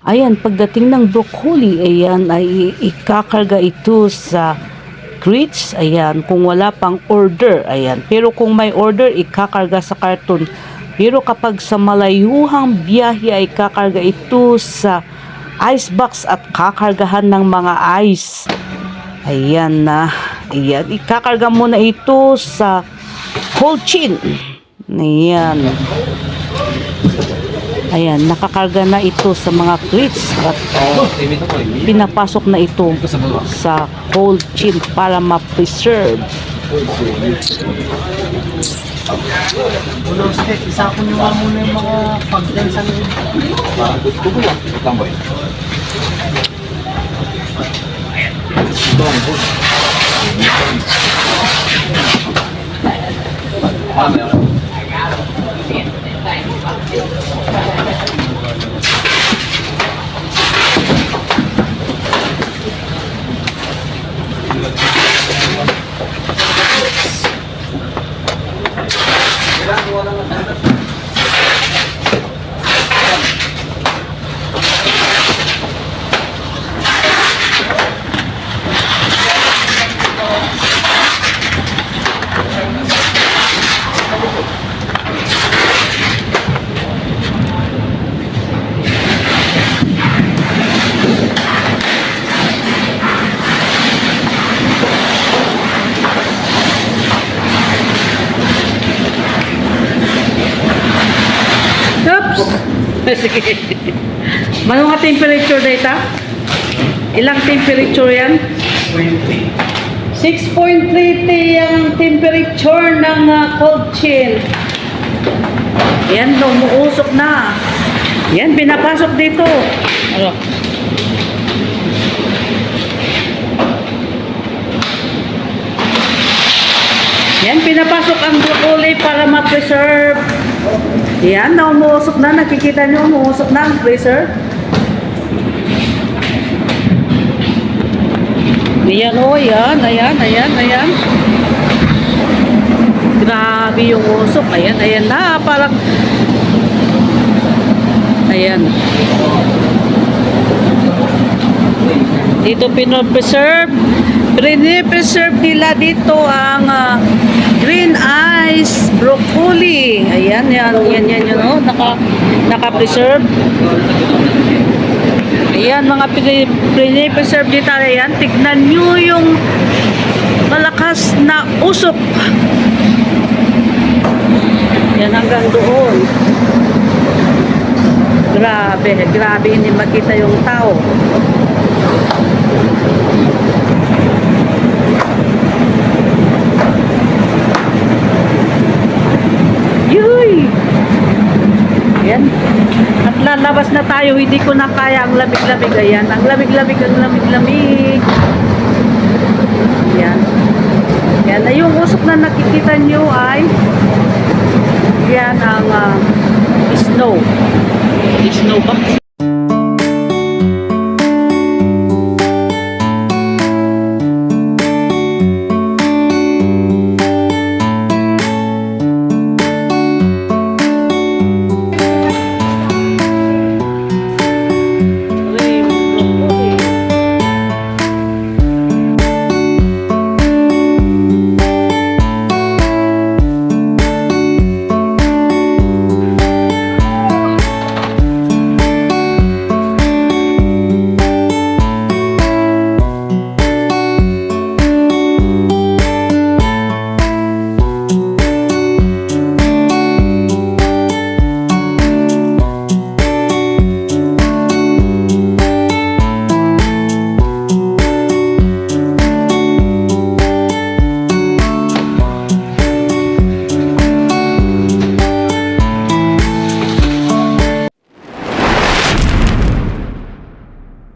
Ayan, pagdating ng broccoli, ayan, ay ikakarga ito sa crates, ayan, kung wala pang order, ayan. Pero kung may order, ikakarga sa karton. Pero kapag sa malayuhang biyahe ay kakarga ito sa ice box at kakargahan ng mga ice. Ayan na. Ayan. Ikakarga mo na ito sa cold chain. Ayan. Ayan. Nakakarga na ito sa mga crates at pinapasok na ito sa cold chain para ma-preserve. Ulo step, isa ko nyo nga muna yung mga! Ano nga temperature data? Ilang temperature yan? 6.3 ang temperature ng ah, cold chain. Yan, umuusok na. Yan, pinapasok dito. Ano? Yan, pinapasok ang broccoli para ma-preserve. Yan, na umuusok na. Nakikita niyo, umuusok na ang freezer. Ayan, oh, yan. Ayan, ayan, ayan. Grabe yung usok. Ayan, ayan na. Parang... Ayan. Dito pinopreserve. Pinipreserve nila dito ang ah, green ice broccoli. Ayan, yan, yan, yan, yan, oh. Naka, naka-preserve. Ayan, mga pini- pinipreserve dito. Ayan, tignan nyo yung malakas na usok. Yan hanggang doon. Grabe, grabe hindi makita yung tao. Yuy! Yan. At lalabas na tayo, hindi ko na kaya ang lamig-lamig. Ayan, ang lamig-lamig, ang lamig-lamig. Yan. Yan, ay yung usok na nakikita nyo ay yan ang ah, snow. Snow ba?